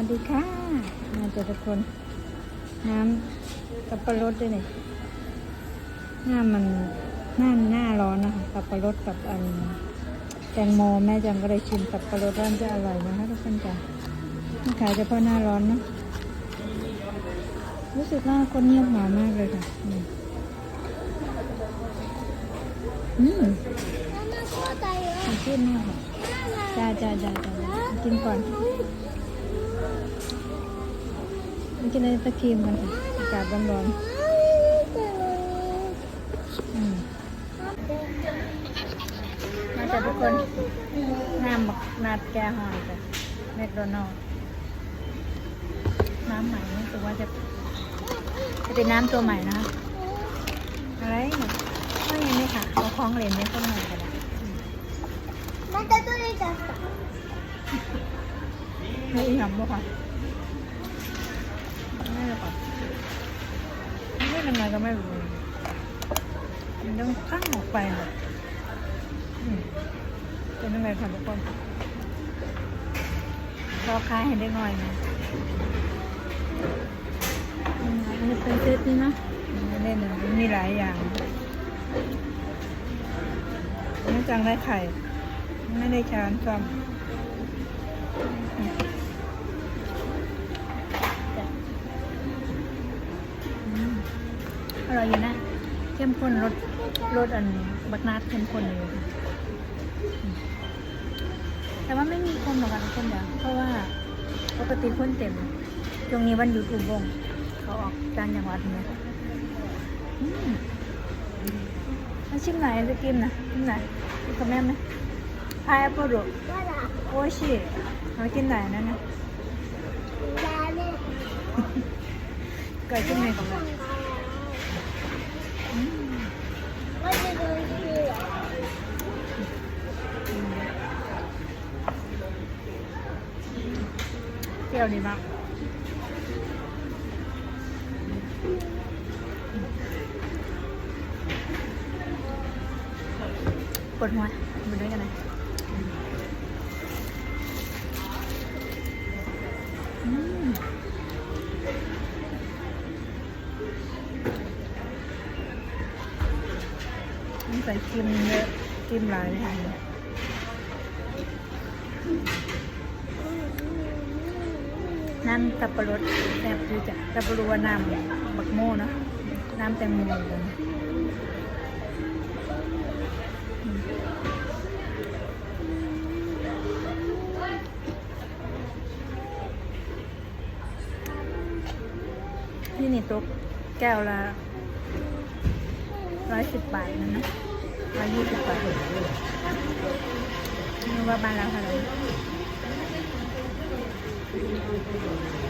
วัสดีค่ะมาเจอทุกคน น้ำสับปะรดด้วยเนี่ยหน้ามันหน้าหน้าร้อนนะคะสับปะรดกับอันแตงโมแม่จังก็เลยชิมสับปะรดร้านจะอร่อยนะคะทุกคนจ้ะไม่ขายเฉพาะหน้าร้อนนะรู้สึกว่าคนเงียบหงามากเลยค่ะอืมน่าสนใจเลยขึ้นมากจ้าจ้าจ้าจ้ากินก่อน มันกินไรตะครีมกันค่ะอากาศร้อนๆอืมมาจากทุกคนน้ำบักนาดแกหอยจ้ะแมคโดนัลน้ำใหม่รู้สึกว่าจะจะเป็นน้ำตัวใหม่นะคะอะไรเนี่ยังไม่ค่ะเอาคล้องเหรียญนี้เข้ามากันนะ ไม่ออีหยำบ่ค่ะไม่หรอกไม่ยังไงก็ไม่รู้มันต้องข้างออกไปเลยเป็นยังไงค่ะทุกคนรอค้าเห็นได้หน่อยนะมันนี้เป็นเซตนี่นะเล่นมีหลายอย่างไม่จังได้ไข่ ไม่ได้ชานซ้ำ ร่อยอยู่นะ เข้มข้นรสรสอันบักนัดเข้มข้นอยู่แต่ว่าไม่มีคนหรอกค่ะทุกคนเดี๋ยวเพราะว่าปกติคนเต็มตรงนี้วันหยุดอุบงเขาออกการอย่างวัดเนี่ยมาชิมไหนจะกินนะชิมไหนกินกับแม่ไหมพายแอปเปิลโอชิเรากินไหนนั่นนะก็ชิมไหนกับแม่ เปรี้ยวดีมากปวดหัวมาด้วยกันเลยอืมมันใส่ครีมเยอะครีมหลายเลยค่ะ น้ำสับปะรดแซ่บดีจ้ะสับปะรดว่าน้ำบักโม่เนะน้ำแตงโมงนี่นี่ตุ๊กแก้วละร้อยสิบบาทนะนะร้อยยี่สิบบาทนึกว่าบ้านเราเท่าไหร่ Thank you.